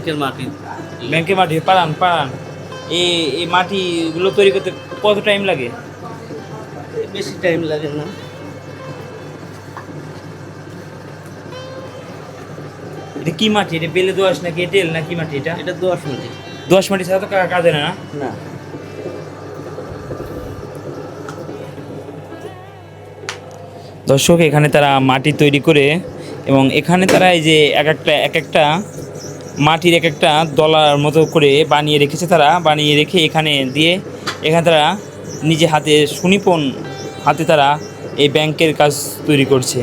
ব্যাংকের মাটি। ব্যাংকে মাটি পারান পারান এই এই মাটিগুলো তৈরি করতে কত টাইম লাগে? বেশি টাইম লাগে না। এটা কি মাটি? এটা বেলে দোয়াশ নাকি এটেল না কি মাটি এটা? এটা দোয়াশ মাটি। দোয়াশ মাটি ছাড়া তো কাজে না? না। দর্শক এখানে তারা মাটি তৈরি করে এবং এখানে তারা এই যে এক একটা এক একটা মাটির এক একটা দলার মতো করে বানিয়ে রেখেছে তারা। বানিয়ে রেখে এখানে দিয়ে এখানে তারা নিজে হাতে সুনিপুণ হাতে তারা এই ব্যাংকের কাজ তৈরি করছে।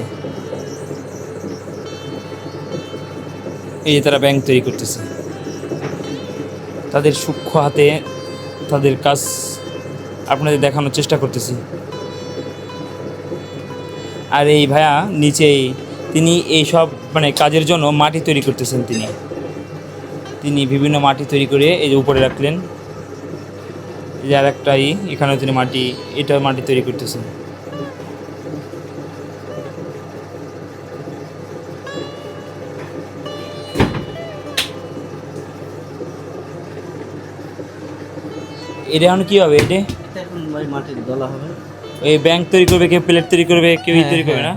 এই যে তারা ব্যাংক তৈরি করতেছে। তাদের সূক্ষ্ম হাতে তাদের কাজ আপনাদের দেখানোর চেষ্টা করতেছি। আর এই ভাইয়া নিচেই তিনি এই সব মানে কাজের জন্য মাটি তৈরি করতেছেন তিনি। তিনি বিভিন্ন মাটি তৈরি করে এই যে উপরে রাখলেন। এই যে আর একটাই এখানেও তিনি মাটি এটা মাটি তৈরি করতেছেন। এটা এখন কী হবে? এটা? মাটির দলা হবে। ওই ব্যাংক তৈরি করবে কেউ প্লেট তৈরি করবে কেউ তৈরি করবে না?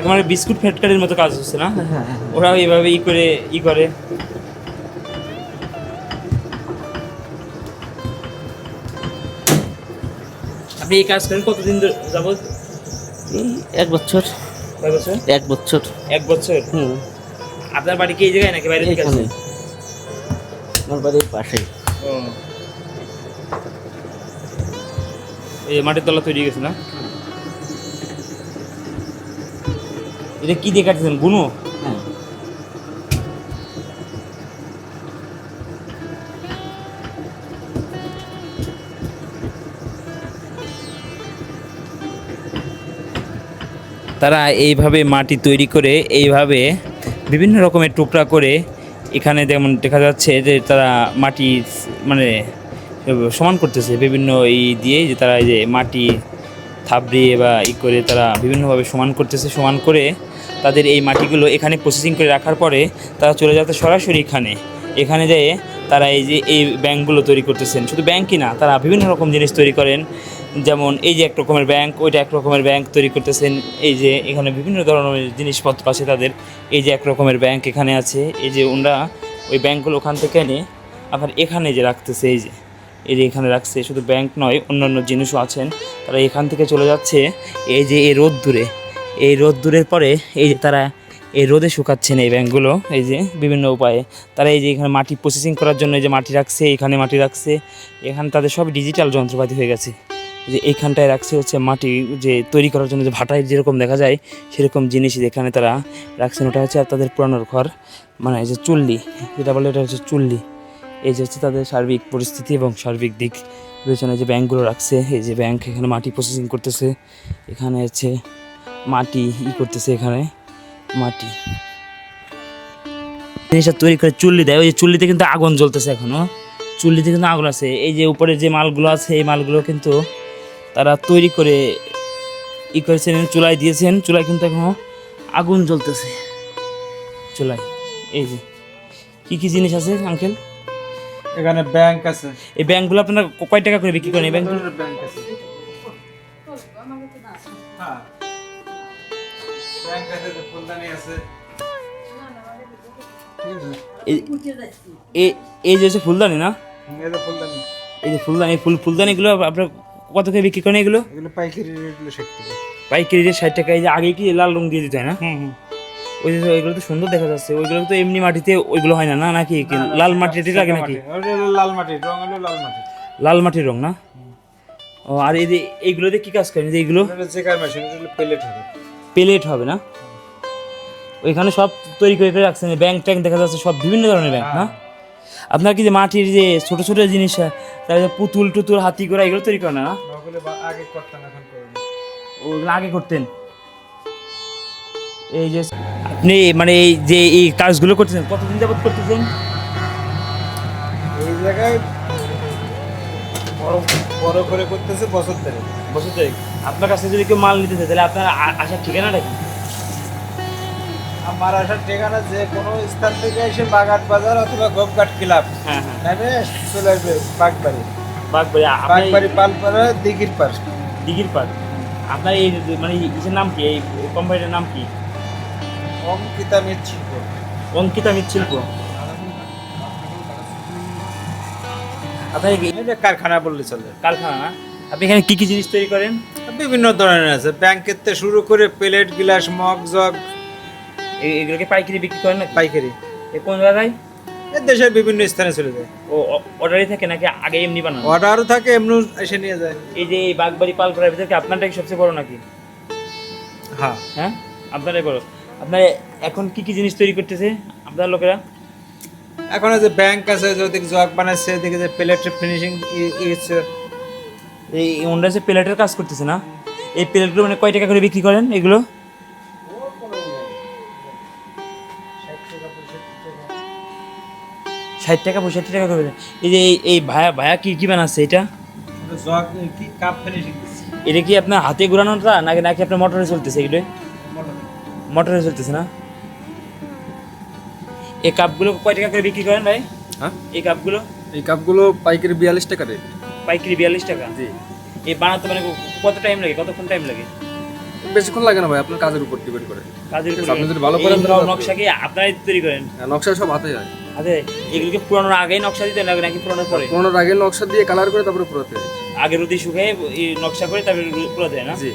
একেবারে বিস্কুট ফ্যাটকারের মতো কাজ হচ্ছে না? হ্যাঁ, হ্যাঁ, হ্যাঁ। ওরা এইভাবে ই করে ই করে। আপনি এই কাজ করেন কতদিন যাবত এক বছর। কয় বছর? এক বছর। এক বছর? হুম। আপনার বাড়ি কি এই জায়গায় নাকি বাইরে থেকে আমার বাড়ির পাশেই। ও। এই মাটির তলা তৈরি হয়ে গেছে না? এটা কি দিয়ে কাটতেছেন? বুনো? হ্যাঁ। তারা এইভাবে মাটি তৈরি করে এইভাবে বিভিন্ন রকমের টুকরা করে এখানে যেমন দেখা যাচ্ছে যে তারা মাটি মানে সমান করতেছে বিভিন্ন এই দিয়ে যে তারা এই যে মাটি থাবড়িয়ে বা ই করে তারা বিভিন্নভাবে সমান করতেছে, সমান করে তাদের এই মাটিগুলো এখানে প্রসেসিং করে রাখার পরে তারা চলে যাতে সরাসরি এখানে। এখানে যেয়ে তারা এই যে, এই ব্যাংকগুলো তৈরি করতেছেন। শুধু ব্যাংকই না, তারা বিভিন্ন রকম জিনিস তৈরি করেন। যেমন এই যে এক রকমের ব্যাংক, ওইটা এক রকমের ব্যাংক তৈরি করতেছেন। এই যে এখানে বিভিন্ন ধরনের জিনিসপত্র আছে তাদের। এই যে এক রকমের ব্যাংক এখানে আছে। এই যে ওনারা ওই ব্যাংকগুলো ওখান থেকে এনে আবার এখানে যে রাখতেছে, এই যে এই যে এখানে রাখছে। শুধু ব্যাংক নয়, অন্যান্য জিনিসও আছেন। তারা এখান থেকে চলে যাচ্ছে। এই যে এই রোদ দূরে এই রোদ দূরের পরে এই যে তারা এই রোদে শুকাচ্ছেন এই ব্যাংকগুলো, এই যে বিভিন্ন উপায়ে। তারা এই যে এখানে মাটি প্রসেসিং করার জন্য এই যে মাটি রাখছে, এখানে মাটি রাখছে, এখানে তাদের সব ডিজিটাল যন্ত্রপাতি হয়ে গেছে। যে এইখানটায় রাখছে হচ্ছে মাটি যে তৈরি করার জন্য যে ভাটায় যেরকম দেখা যায়, সেরকম জিনিস এখানে তারা রাখছেন। ওটা হচ্ছে আর তাদের পুরানোর ঘর মানে এই যে চুল্লি, যেটা বলে এটা হচ্ছে চুল্লি। এই যে হচ্ছে তাদের সার্বিক পরিস্থিতি এবং সার্বিক দিক। বিবেচনায় যে ব্যাংকগুলো রাখছে, এই যে ব্যাংক এখানে মাটি প্রসেসিং করতেছে। এখানে হচ্ছে মাটি ই করতেছে এখানে মাটি। জিনিসটা তৈরি করে চুল্লি দেয় ওই যে চুল্লিতে কিন্তু আগুন জ্বলতেছে এখনও। চুল্লিতে কিন্তু আগুন আছে। এই যে উপরে যে মালগুলো আছে এই মালগুলো কিন্তু তারা তৈরি করে ই করেছেন চুলায় দিয়েছেন। চুলায় কিন্তু এখনও আগুন জ্বলতেছে। চুলায় এই যে। কি কি জিনিস আছে আঙ্কেল? এখানে ব্যাংক আছে। এই ব্যাংকগুলো আপনারা কয় টাকা করে বিক্রি করেন? এই ব্যাংকগুলো ব্যাংক আছে। হ্যাঁ। এই- যে হচ্ছে ফুলদানি না? এই যে ফুলদানি, ফুল, ফুলদানিগুলো আপনার কত করে বিক্রি করেন এগুলো? এগুলো পাইকারি রেট ষাট টাকা। পাইকারি রেট ষাট টাকা এই যে আগে কি লাল রং দিয়ে দিতে হয় না? ওই যে ওইগুলো তো সুন্দর দেখা যাচ্ছে। ওইগুলো তো এমনি মাটিতে ওইগুলো হয় না না নাকি? লাল মাটিতে লাগে নাকি? লাল মাটি লাল মাটি মাটির রং না? ও, আর এই এইগুলোতে কি কাজ করেন? এইগুলো? চেকার হবে। প্লেট হবে না? ওইখানে সব তৈরি করে করে রাখছেন। ব্যাংক ট্যাঙ্ক দেখা যাচ্ছে সব বিভিন্ন ধরনের ব্যাংক না? আপনার কি যে মাটির যে ছোট ছোট জিনিস তারপরে পুতুল টুতুল হাতি করা এগুলো তৈরি করে না? আগে করতাম এখন ওগুলো আগে করতেন? এই যে আপনি মানে এই যে এই কাজগুলো করতেছেন কতদিন যাবত করতেছেন? এই জায়গায় বড় করে করতেছে বছর ধরে। বছর থেকে আপনার কাছে যদি কেউ মাল নিতে চায় তাহলে আপনার আসার ঠিকানাটা কি? আমার আসার ঠিকানা যে কোনো স্থান থেকে এসে বাগাট বাজার অথবা গোপঘাট ক্লাব। হ্যাঁ হ্যাঁ। চলে আসবে বাগবাড়ি। বাগবাড়ি বাগবাড়ি পালপাড়া দিঘির পার দিঘির পার আপনার এই মানে ইসের নাম কি? এই কোম্পানিটার নাম কি? অঙ্কিতা মৃৎশিল্প। অঙ্কিতা মৃৎশিল্প। আপনার এই কারখানা বললে চলে। কারখানা? না আপনি এখানে কি কি জিনিস তৈরি করেন? বিভিন্ন ধরনের আছে। ব্যাংকের থেকে শুরু করে প্লেট গ্লাস মগ জগ। এগুলোকে পাইকারি বিক্রি করেন নাকি? পাইকারি। এ কোন জায়গায়? দেশের বিভিন্ন স্থানে চলে যায়। ও অর্ডারই থাকে নাকি আগে এমনি বানানো? অর্ডারও থাকে এমনি এসে নিয়ে যায়। এই যে এই বাগবাড়ি পালপাড়ার ভিতরে আপনারটা কি সবচেয়ে বড় নাকি? হ্যাঁ। হ্যাঁ? আপনারাই বড়। আপনার এখন কি কি জিনিস তৈরি করতেছে আপনার লোকেরা? এখন যে ব্যাংক আছে যদি জগ বানাচ্ছে এদিকে যে প্লেট ফিনিশিং এই ওনরা যে প্লেটের কাজ করতেছে না এই প্লেটগুলো মানে কয় টাকা করে বিক্রি করেন এগুলো? ষাট টাকা পঁয়ষট্টি টাকা করে। এই যে এই- ভায়া ভায়া কি কি বানাচ্ছে এটা? এটা কি আপনার হাতে ঘুরানোটা নাকি নাকি আপনার মোটরে চলতেছে এগুলো? মোটরে চলতেছে না? এই কাপগুলো কয় টাকা করে বিক্রি করেন ভাই? হ্যাঁ? এই কাপগুলো? এই কাপগুলো পাইকারি বিয়াল্লিশ টাকা রেট পাইকারি বিয়াল্লিশ টাকা? জি। এই বানাতে মানে কত টাইম লাগে? কতক্ষণ টাইম লাগে? বেশিক্ষণ লাগে না ভাই আপনার কাজের উপর ডিপেন্ড করে। কাজের উপরে- আপনি যদি ভালো করেন তাহলে- নকশা কি আপনারাই তৈরি করেন? হ্যাঁ, নকশা সব হাতে হয়। আরে এগুলোকে পুরানোর আগেই নকশা দিতে লাগে নাকি পুরানোর পরে? পনেরো আগে নকশা দিয়ে কালার করে তারপরে পুরোতে আগে রোদে শুকায় এই নকশা করে তারপরে রু- পুরো দেয় না? জি।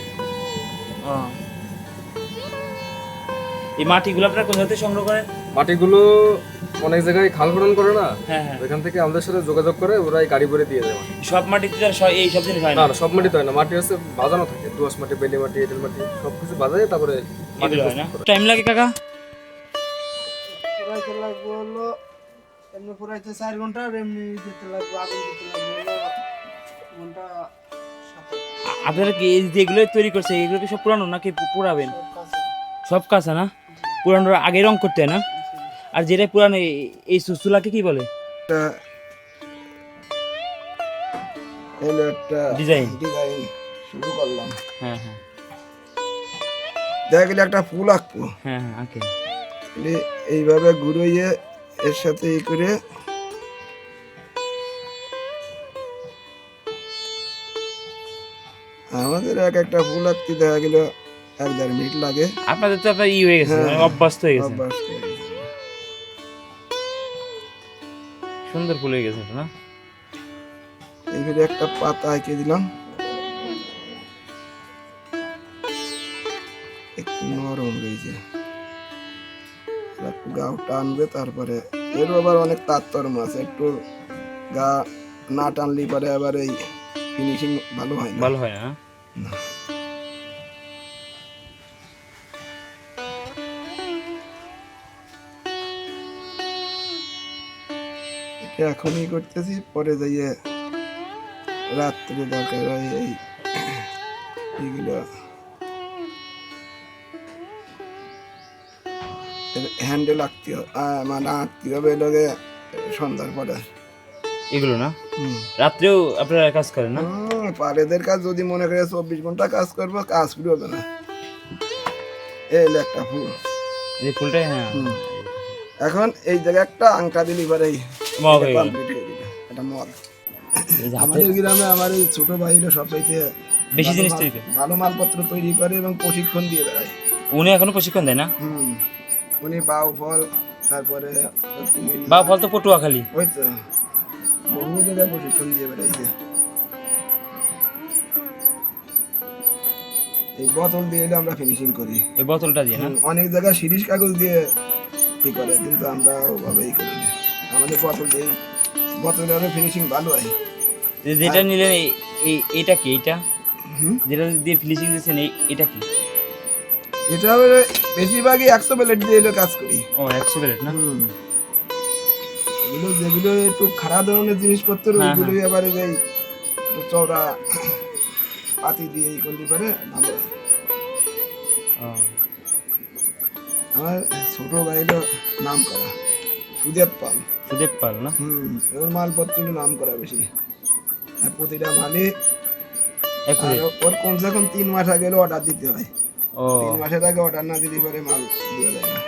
এই মাটিগুলো আপনারা কোন জায়গাতে সংগ্রহ করেন? মাটিগুলো অনেক জায়গায় খাল খনন করে না হ্যাঁ হ্যাঁ। ওইখান থেকে আমাদের সাথে যোগাযোগ করে ওরাই গাড়ি ভরে দিয়ে দেয় সব মাটিতে তো আর এই সব জিনিস হয় না? সব মাটি তো হয় না। মাটি হচ্ছে বাজানো থাকে। দোয়াশ মাটি বেলে মাটি এঁটেল মাটি সব কিছু বাজায় তারপরে মাটি হয় না? টাইম লাগে কাকা? লাগবে হলো এমনি পুরাইতে চার ঘণ্টা আর এমনি দিতে লাগবে আগুন দিতে লাগবে ঘণ্টা আপনারা কি এই যেগুলো তৈরি করছে এগুলো কি সব পুরানো নাকি পুরাবেন? সব কাঁচা। না? পুরানোর আগে রং করতে হয় না? আর যেটা পুরানো এই- সুসুলাকে কি বলে? একটা ডিজাইন ডিজাইন শুরু করলাম। হ্যাঁ হ্যাঁ। দেখা গেলে একটা ফুল আঁকবো। হ্যাঁ হ্যাঁ আঁকে। এইভাবে ঘুরিয়ে এর সাথে ই করে আমাদের এক একটা ফুল আঁকতে দেখা গেল এক দেড় মিনিট লাগে। আপনাদের তো আপনার ই হয়ে গেছে হ্যাঁ। অভ্যস্ত হয়ে গেছে। অভ্যাস হয়ে গেছে। সুন্দর ফুল হয়ে গেছে এটা না এইভাবে একটা পাতা এঁকে দিলাম। একটু নরম রয়েছে গাও টানবে তারপরে এর আবার অনেক তারতম্য আছে। একটু গা না টানলে পরে আবার এই ফিনিশিং ভালো হয় না। ভালো হয়? না। এখনই করতেছি পরে যাইয়ে রাত্রে দরকার হয় এই এইগুলো হ্যান্ডেল আঁকতে হবে মানে আঁকতে হবে এটাকে সন্ধ্যার পরে। এগুলো না। রাত্রেও আপনারা কাজ করেন না? পারেদের কাজ যদি মনে করে চব্বিশ ঘণ্টা কাজ করব কাজ শুরু হবে না। এই একটা ফুল এই ফুলটাই হ্যাঁ। এখন এই জায়গায় একটা আংটা দিলি পরে মগ হয়ে গেল। এটা মগ। আমাদের গ্রামে আমার এই ছোট ভাই হলো সবচাইতে বেশি জিনিস তৈরি করে। ভালো মালপত্র তৈরি করে এবং প্রশিক্ষণ দিয়ে বেড়ায়। উনি এখনও প্রশিক্ষণ দেয় না? হুম। উনি বাউ ফল তারপরে কুমিল্লা, বা ফল তো পটুয়া খালি ওই তো। বহু জায়গায় প্রশিক্ষণ দিয়ে বেড়াইছে। এই বোতল দিয়ে এলে আমরা ফিনিশিং করি। এই বোতলটা দিয়ে না? অনেক জায়গায় শিরিষ কাগজ দিয়ে ই করে কিন্তু আমরা ওভাবে ই করি না। আমাদের বোতল দিয়ে বোতলে অনেক ফিনিশিং ভালো হয়। যে- যেটা নিলেন এই- এই এটা কি এটা হুম? যেটা দিয়ে ফিনিশিং দিয়েছেন এই- এটা কি? এটা বেশিরভাগই একশো প্লেট দিয়ে এলো কাজ করি। ও একশো প্লেট না? এগুলো যেগুলো একটু খারাপ ধরনের জিনিসপত্র হ্যাঁ, ওইগুলোই আবার এই যে একটু চওড়া পাতি দিয়ে এই করতে পারে ভালো হয়। আমার ছোট ভাই নাম করা সুদেব পাল। সুদেব পাল না? হুম ওর মালপত্র নাম করা বেশি। আর প্রতিটা মালে ওর কমসে কম তিন মাস আগে অর্ডার দিতে হয়। ও। তিন মাসের আগে অর্ডার না দিলে পরে মাল দেওয়া যায় না।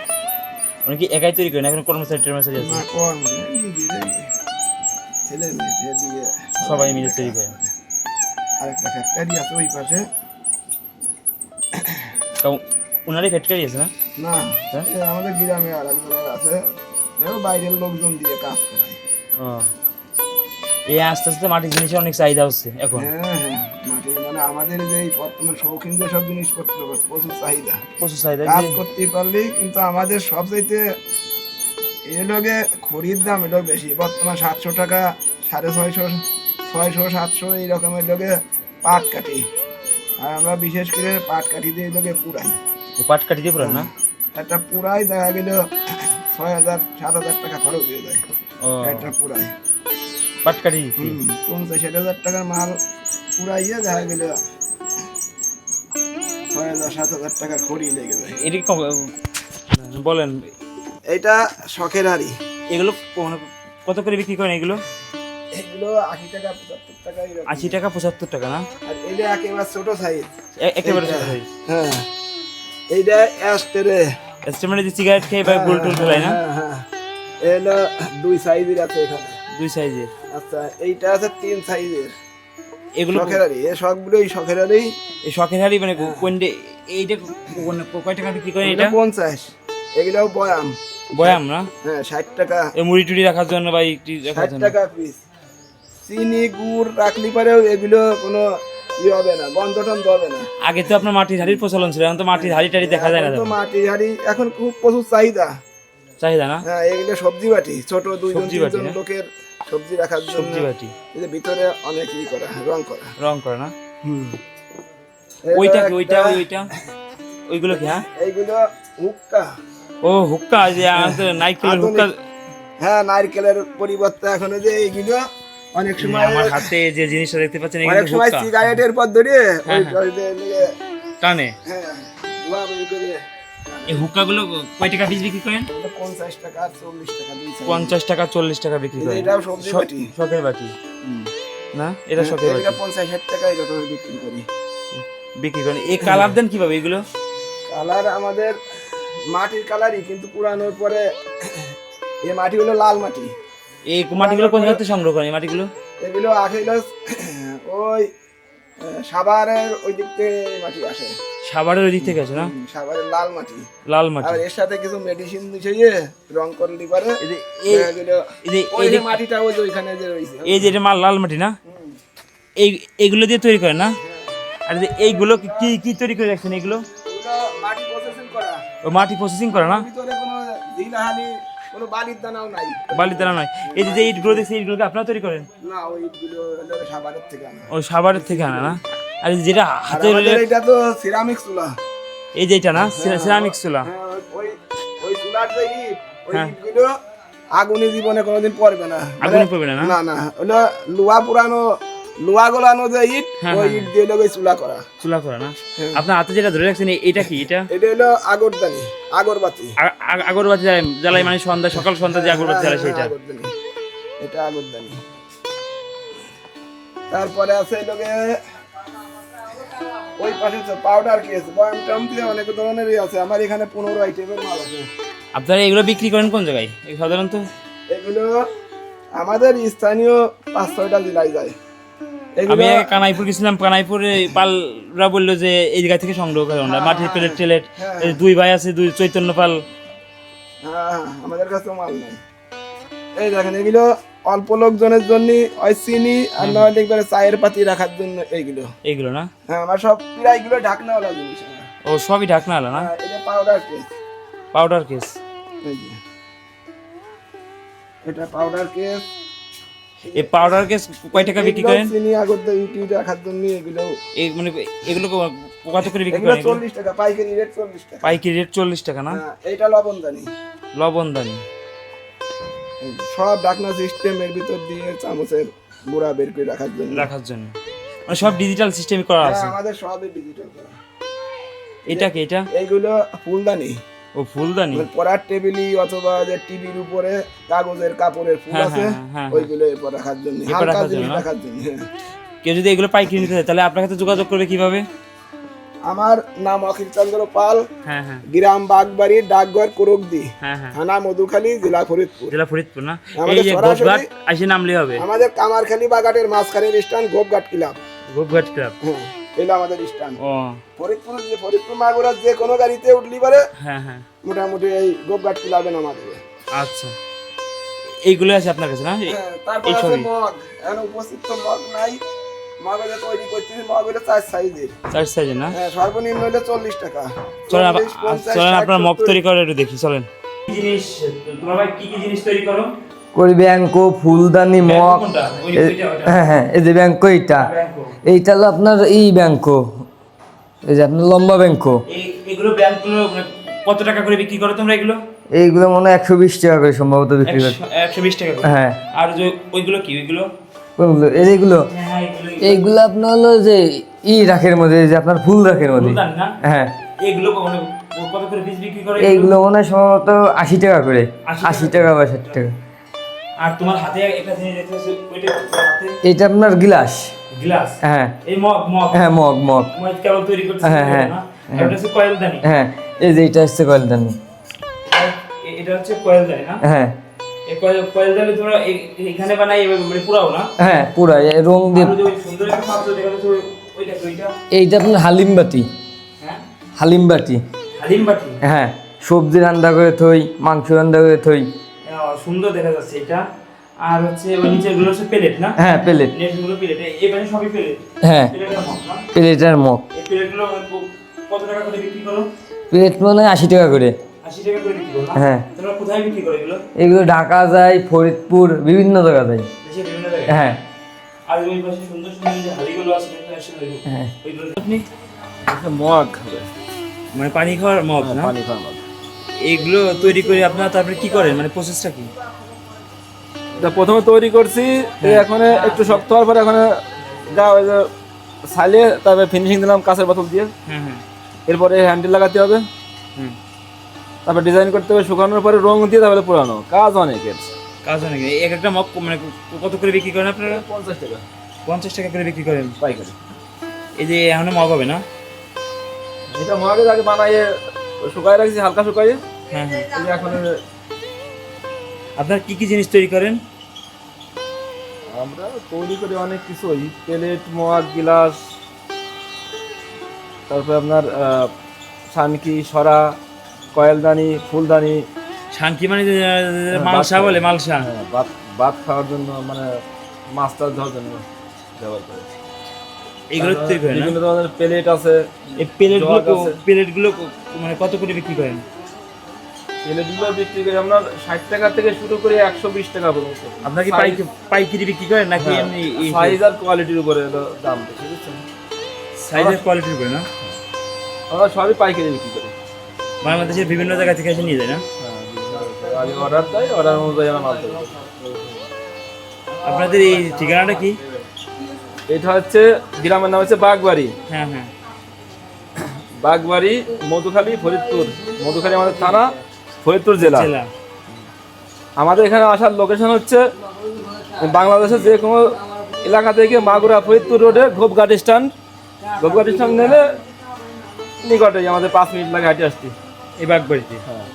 মানে কি একাই তৈরি করেন? এখন কর্মচারী টর্মচারী আছে? না কর্ম নিজেরাই ছেলে মেয়ে দিয়ে সবাই মিলে তৈরি করে। আরেকটা ফ্যাক্টরি আছে ওই পাশে। ওনারই ফ্যাক্টরি আছে না? না হ্যাঁ? আমাদের গ্রামে আর একজনের আছে। বাইরের লোকজন দিয়ে কাজ করায়। এই আস্তে আস্তে মাটির জিনিসের অনেক চাহিদা হচ্ছে এখন। হ্যাঁ হ্যাঁ মাটির মানে আমাদের যে বর্তমান শৌখিন যে সব জিনিসপত্র প্রচুর চাহিদা। প্রচুর চাহিদা কাজ করতে পারলি কিন্তু আমাদের সবচাইতে লোকে খড়ির দাম এলো বেশি। বর্তমান সাতশো টাকা সাড়ে ছয়শো ছয়শো সাতশো এই রকমের লোকে পাট কাটি। আর আমরা বিশেষ করে পাট কাটি দিয়ে লোকে পুরাই। পাট কাটি দিয়ে পুরান না? একটা পুরাই দেখা গেল ছয় হাজার সাত হাজার টাকা খরচ হয়ে যায়। একটা পুরাই। পাট কাটি দিতে। হুম, পঞ্চাশ ষাট হাজার টাকার মাল পুরাইয়ে দেখা গেল ছয় হাজার সাত হাজার টাকার খড়ি লেগে যায়। এটা বলেন। এইটা শখের হাড়ি এগুলো কত করে বিক্রি করেন এগুলো? এগুলো আশি টাকা পঁচাত্তর টাকা আশি টাকা পঁচাত্তর টাকা না? আর এটা একেবারে ছোট সাইজ একেবারে। ছোট size। হ্যাঁ। এইটা অ্যাস্টেরে মানে যে সিগারেট খেয়ে বা গোল টোল ফেলায় না? হ্যাঁ হ্যাঁ এলো দুই সাইজের আছে এখানে। দুই সাইজের? আচ্ছা এইটা আছে তিন সাইজের। এগুলো শখের হাড়ি। এই সবগুলোই শখের হাড়ি। এই শখের হাড়ি মানে কোন এইটা কোন- কয় টাকা বিক্রি করেন এটা? পঞ্চাশ। এগুলোও বয়াম। বয়াম না? হ্যাঁ ষাট টাকা। এই মুড়ি টুড়ি রাখার জন্য বা ষাট টাকা পিস চিনি গুড় রাখলি পরেও এগুলো কোনো হবে না গন্ধ টন্ধ হবে না। আগে তো আপনার মাটির হাড়ির প্রচলন ছিল এখন তো মাটির হাড়ি টাড়ি দেখা যায় না তো মাটির হাড়ি এখন খুব প্রচুর চাহিদা। চাহিদা না? হ্যাঁ এগুলো সবজি বাটি ছোট দুইজন তিনজন হ্যাঁ। লোকের সবজি রাখার জন্য সবজি বাটি। ভিতরে অনেক ই করা রং করা। রং করে না? এটা ওইটা কি ওইটা ওইটা? ওইগুলো কি হ্যাঁ? এইগুলো হুক্কা। ও হুক্কা যে নাইকেলের হুক্কা। হ্যাঁ নারকেলের পরিবর্তে এখন যে এইগুলো অনেক সময় আমার হাতে যে জিনিসটা দেখতে পাচ্ছেন অনেক সময় সিগারেটের পদ্ধতি ওই হ্যাঁ, ওই যে নিয়ে- টানে। হ্যাঁ এই কয় টাকা পিস বিক্রি করেন? পঞ্চাশ টাকা চল্লিশ টাকা পঞ্চাশ টাকা চল্লিশ টাকা বিক্রি করেন। সবজি বাটি। শখের বাটি। না? এটা শখের বাটি। পঞ্চাশ ষাট টাকা এরকম বিক্রি করি। বিক্রি করেন। এই কালার দেন কীভাবে এগুলো? কালার আমাদের মাটির কালারই কিন্তু পুরানোর পরে এই মাটি হলো লাল মাটি। এই মাটিগুলো কোন জায়গাতে সংগ্রহ করেন? এই মাটিগুলো? এগুলো আসলে ওই সাভারের ওই দিক থেকে মাটি আসে। সাভারের ওই দিক থেকে আছে না? সাভারের লাল মাটি। লাল মাটি। আর এর সাথে কিছু মেডিসিন মিশিয়ে রং করলি পারে। এই যে- এই- যে ওই যে যে- মাটিটা ওই ওইখানে যে রয়েছে। এই যে এটা মাল লাল মাটি না? এই এইগুলো দিয়ে তৈরি করেন না? আর যে এইগুলো কি- কি তৈরি করে রাখছেন এগুলো এগুলো মাটি প্রসেসিং করা। ও মাটি প্রসেসিং করে না? ভিতরে কোনো কোনো বালির দানাও নাই। বালির দ্বারা নয় এই যে যে ইটগুলো দেখছি ইটগুলোকে আপনারা তৈরি করেন? না ওই ইটগুলো হলো সাভারের থেকে আনা। ও সাভারের থেকে আনা না? আর যেটা হাতে এটা তো সিরামিক চুলা। এই যে এটা না সিরামিক চুলা। হ্যাঁ ওই ওই চুলার যে ইট ওই হ্যাঁ। ইটগুলো আগুনে জীবনে কোনোদিন পড়বে না। আগুনে মানে- পড়বে না, না? না না হলো লোহা পুরানো লোহা গোলানো যে ইট হ্যাঁ, ওই হ্যাঁ, ইট দিয়ে লোক চুলা করা। চুলা করা না? আপনার হাতে যেটা ধরে রাখছেন এটা কি? এটা? এটা হলো আগরদানি আগরবাতি। আগরবাতি জ্বালাই মানে সন্ধ্যা সকাল সন্ধ্যা যে আগরবাতি জ্বালায় হ্যাঁ, সেটা। এটা আগরদানি। তারপরে আছে লোকে ওই পাশে পাউডার কেস বয়াম টম দিয়ে অনেক ধরনেরই আছে। আমার এখানে পনেরো আইটেমের মাল আছে। আপনারা এগুলো বিক্রি করেন কোন জায়গায়? সাধারণত? এগুলো আমাদের স্থানীয় পাঁচ ছয়টা জেলায় যায়। আমি কানাইপুর গেছিলাম কানাইপুরে পালরা বলল যে এই জায়গা থেকে সংগ্রহ করে আমরা মাটির প্লেট টেলেট হ্যাঁ। দুই ভাই আছে দুই চৈতন্য পাল। হ্যাঁ আমাদের কাছে মাল নাই। এই দেখেন এগুলো অল্প লোকজনের জন্য ওই চিনি আর নয় একবারে চায়ের পাতি রাখার জন্য এইগুলো। এইগুলো না? হ্যাঁ আমার সব প্রায় এগুলো ঢাকনাওয়ালা জিনিস ও সবই ঢাকনা আলা না? হ্যাঁ, এটা পাউডার কেস পাউডার কেস এটা পাউডার কেস এই পাউডার কেস কয় টাকা বিক্রি করেন? চিনি ইউটিউব রাখার জন্য এগুলো। এই মানে এগুলো কত করে বিক্রি করেন? এগুলো? চল্লিশ টাকা পাইকারি রেট চল্লিশ টাকা। পাইকারি রেট চল্লিশ টাকা না? হ্যাঁ, এইটা লবণদানি। লবণদানি। সব ডাকনা সিস্টেমের ভিতর দিয়ে চামচের গুঁড়া বের করে রাখার জন্য। রাখার জন্য। মানে সব ডিজিটাল সিস্টেমে করা হ্যাঁ, আছে। আমাদের সবই ডিজিটাল করা। এটা কি এটা? এইগুলো ফুলদানি। ও ফুলদানি? পড়ার টেবিলি অথবা যে টিভির উপরে কাগজের কাপড়ের ফুল হ্যাঁ, আছে হ্যাঁ, হ্যাঁ, ওইগুলো এরপর রাখার জন্য হালকা জিনিস রাখার জন্য। কেউ যদি এগুলো পাইকারি নিতে চায় তাহলে আপনার কাছে যোগাযোগ করবে কীভাবে? আমার নাম অখিল চন্দ্র পাল গ্রাম বাগবাড়ি ডাকঘর কুরুকদি থানা মধুখালী জেলা ফরিদপুর। জেলা ফরিদপুর না? আমাদের এই যে সরাসরি- গোপঘাট আসে নামলে হবে। আমাদের কামারখালী বাগাটের মাঝখানের স্থান গোপঘাট ক্লাব। গোপঘাট ক্লাব। এলো আমাদের স্থান ফরিদপুর ফরিদপুর মাগুরার যে কোনো গাড়িতে উঠলি পারে হ্যাঁ হ্যাঁ। মোটামুটি এই গোপঘাট ক্লাবে আচ্ছা। এইগুলো আছে আপনার কাছে না? হ্যাঁ, তারপর আছে মগ। এখন উপস্থিত তো মগ নাই। তৈরি করতেছি চার সাইজের। চার সাইজের না? হ্যাঁ সর্বনিম্ন হলে চল্লিশ টাকা। চলেন চলেন আপনার মগ তৈরি করে একটু দেখি চলেন। কি জিনিস তোমার ভাই কি কি জিনিস তৈরি করো? করি ব্যাংকো ফুলদানি মগ। হ্যাঁ হ্যাঁ এই যে ব্যাংকো এইটা। এইটা হলো আপনার এই ব্যাংকো। এই যে আপনার লম্বা ব্যাংকো। এগুলো ব্যাংকগুলো কত টাকা করে বিক্রি করো তোমরা এগুলো? এইগুলো মনে হয় একশো বিশ টাকা করে সম্ভবত বিক্রি করে একশো- বিশ টাকা হ্যাঁ। আর যে ওইগুলো কি ওইগুলো? কোনগুলো? এই যে এগুলো? হ্যাঁ হ্যাঁ এইগুলো আপনার হলো যে ই রাখের মধ্যে যে আপনার ফুল রাখের মধ্যে। হ্যাঁ। এগুলো কত করে বিক্রি করে এইগুলো মনে হয় সম্ভবত আশি টাকা করে। আশি টাকা বা ষাট টাকা। আর তোমার হাতে একটা জিনিস ওইটা হাতে? এইটা আপনার গ্লাস। গ্লাস? হ্যাঁ। এই মগ মগ। হ্যাঁ মগ মগ। মগ তৈরি করছে হ্যাঁ, হ্যাঁ, এটা হচ্ছে কয়েলদানি হ্যাঁ এই যে এইটা হচ্ছে কয়েলদানি এটা হচ্ছে কয়েলদানি না? হ্যাঁ। এখানে বানাই মানে পুরাও না? হ্যাঁ পুরা রং দিয়ে আর ওই যে ওই সুন্দর একটা পাত্র দেখা যাচ্ছে ওইটা ওইটা? এইটা আপনার হালিম বাটি হ্যাঁ হ্যাঁ সবজি রান্না করে থই মাংস রান্না করে থই। সুন্দর দেখা যাচ্ছে এটা। আর হচ্ছে ওই নিচেরগুলো হচ্ছে প্লেট না? হ্যাঁ প্লেট প্লেট এই পাশে সবই প্লেট হ্যাঁ। প্লেটের মগ মগ। এই প্লেটগুলো ক- কত টাকা করে বিক্রি করো? প্লেট মনে হয় আশি টাকা করে। টাকা করে বিক্রি করো হ্যাঁ। তোমরা কোথায় বিক্রি করো এগুলো? এগুলো ঢাকা যায় ফরিদপুর বিভিন্ন জায়গা যায়। বিভিন্ন জায়গায়? হ্যাঁ। আর ওই পাশে সুন্দর সুন্দর যে হাড়িগুলো আছে দেখতে আসলে ওইগুলো- হ্যাঁ। ওইগুলো আপনি মগ মানে পানি খাওয়ার মগ না? পানি খাওয়া মগ। এইগুলো তৈরি করে আপনারা তারপরে কি করেন? মানে প্রসেসটা কি? এটা প্রথমে তৈরি করছি এই এখন একটু শক্ত হওয়ার পরে এখন যা ওই যে সাইলে তারপরে ফিনিশিং দিলাম কাঁচের বোতল দিয়ে। হ্যাঁ হ্যাঁ এরপরে হ্যান্ডেল লাগাতে হবে। হুম। তারপর ডিজাইন করতে হবে শুকানোর পরে রং দিয়ে তারপরে পুরানো কাজ অনেকের কাজ অনেক। এক একটা মগ মানে কত করে বিক্রি করেন আপনারা? পঞ্চাশ টাকা। পঞ্চাশ টাকা করে বিক্রি করেন? পাইকারি। এই যে এখন মগ হবে না? এটা মগে আগে বানাইয়ে শুকাই রাখছি হালকা শুকাইয়ে। হ্যাঁ হ্যাঁ। এই এখন আপনার কি কি জিনিস তৈরি করেন? আমরা তৈরি করি অনেক কিছুই। প্লেট মগ গিলাস তারপরে আপনার শানকি সরা কয়েলদানি ফুলদানি। শানকি মানে যে, যে, মালসা বলে মালসা। হ্যাঁ ভাত ভাত খাওয়ার জন্য মানে মাছ টাছ ধরার জন্য ব্যবহার করে। এগুলো তৈরি করেন না? বিভিন্ন ধরনের প্লেট আছে এই প্লেটগুলো। প্লেটগুলো মানে কত করে বিক্রি করেন? প্লেটগুলো বিক্রি করি আপনার ষাট টাকা থেকে শুরু করে একশো বিশ টাকা পর্যন্ত। আপনার কি পাইক পাইকারি বিক্রি করেন নাকি এমনি সাইজ আর কোয়ালিটির উপরে দাম বেশি বুঝছেন? সাইজের কোয়ালিটির উপরে না? আমরা সবই পাইকারি বিক্রি করি। বাংলাদেশের বিভিন্ন জায়গা থেকে এসে নিয়ে যায় না? হ্যাঁ আগে অর্ডার দেয় অর্ডার অনুযায়ী আমরা মাল আপনাদের এই ঠিকানাটা কি? এটা হচ্ছে গ্রামের নাম হচ্ছে বাগবাড়ি। হ্যাঁ হ্যাঁ। বাগবাড়ি মধুখালী ফরিদপুর। মধুখালী আমাদের থানা ফরিদপুর জেলা। আমাদের এখানে আসার লোকেশন হচ্ছে বাংলাদেশের যে কোনো এলাকা থেকে মাগুরা ফরিদপুর রোডে গোপঘাট স্ট্যান্ড। গোপঘাট স্ট্যান্ড নেলে নিকটেই আমাদের পাঁচ মিনিট লাগে হাঁটে আসতে। এই বাগবাড়িতে? হ্যাঁ।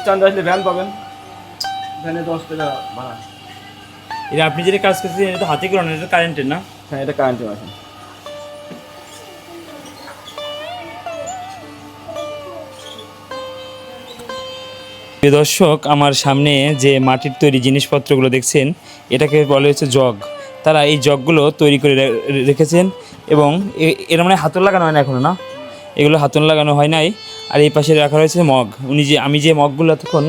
স্ট্যান্ডে আসলে ভ্যান পাবেন। ভ্যানে দশ টাকা ভাড়া। এটা আপনি যেটা কাজ করছেন এটা তো হাতে করেন এটা কারেন্টের না? হ্যাঁ এটা কারেন্টের মেশিন প্রিয় দর্শক আমার সামনে যে মাটির তৈরি জিনিসপত্রগুলো দেখছেন এটাকে বলা হচ্ছে জগ। তারা এই জগগুলো তৈরি করে রেখেছেন এবং এর মানে হাতল লাগানো হয় না এখনও না? এগুলো হাতল লাগানো হয় নাই। আর এই পাশে রাখা রয়েছে মগ। উনি যে আমি যে মগগুলো তখন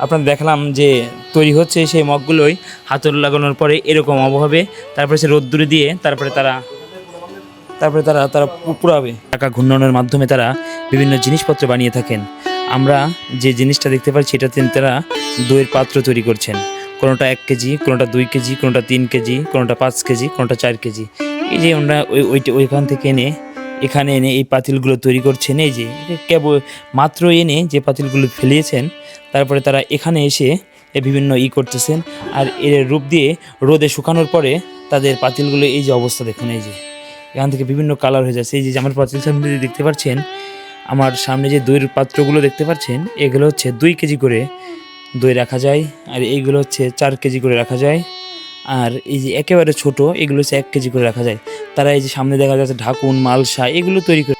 আপনাদের দেখলাম যে তৈরি হচ্ছে সেই মগগুলোই হাতল লাগানোর পরে এরকম অভাবে তারপরে সে রোদ্দুরে দিয়ে তারপরে তারা তারপরে তারা তারা পুরাবে টাকা ঘূর্ণনের মাধ্যমে তারা বিভিন্ন জিনিসপত্র বানিয়ে থাকেন। আমরা যে জিনিসটা দেখতে পাচ্ছি এটাতে তারা দইয়ের পাত্র তৈরি করছেন। কোনোটা এক কেজি, কোনোটা দুই কেজি, কোনোটা তিন কেজি, কোনোটা পাঁচ কেজি, কোনোটা চার কেজি। এই যে আমরা ওই, ওইটা ওইখান থেকে এনে এখানে এনে এই পাতিলগুলো তৈরি করছেন, এই যে কেবল মাত্র এনে যে পাতিলগুলো ফেলিয়েছেন, তারপরে তারা এখানে এসে বিভিন্ন ই করতেছেন আর এর রূপ দিয়ে রোদে শুকানোর পরে তাদের পাতিলগুলো এই যে অবস্থা দেখুন, এই যে এখান থেকে বিভিন্ন কালার হয়ে যাচ্ছে। এই যে আমার পাতিল সামনে দেখতে পাচ্ছেন, আমার সামনে যে দইয়ের পাত্রগুলো দেখতে পাচ্ছেন, এগুলো হচ্ছে দুই কেজি করে দই রাখা যায় আর এইগুলো হচ্ছে চার কেজি করে রাখা যায়। আর এই যে একেবারে ছোট, এগুলো হচ্ছে এক কেজি করে রাখা যায়। তারা এই যে সামনে দেখা যাচ্ছে ঢাকুন, মালসা, এগুলো তৈরি করে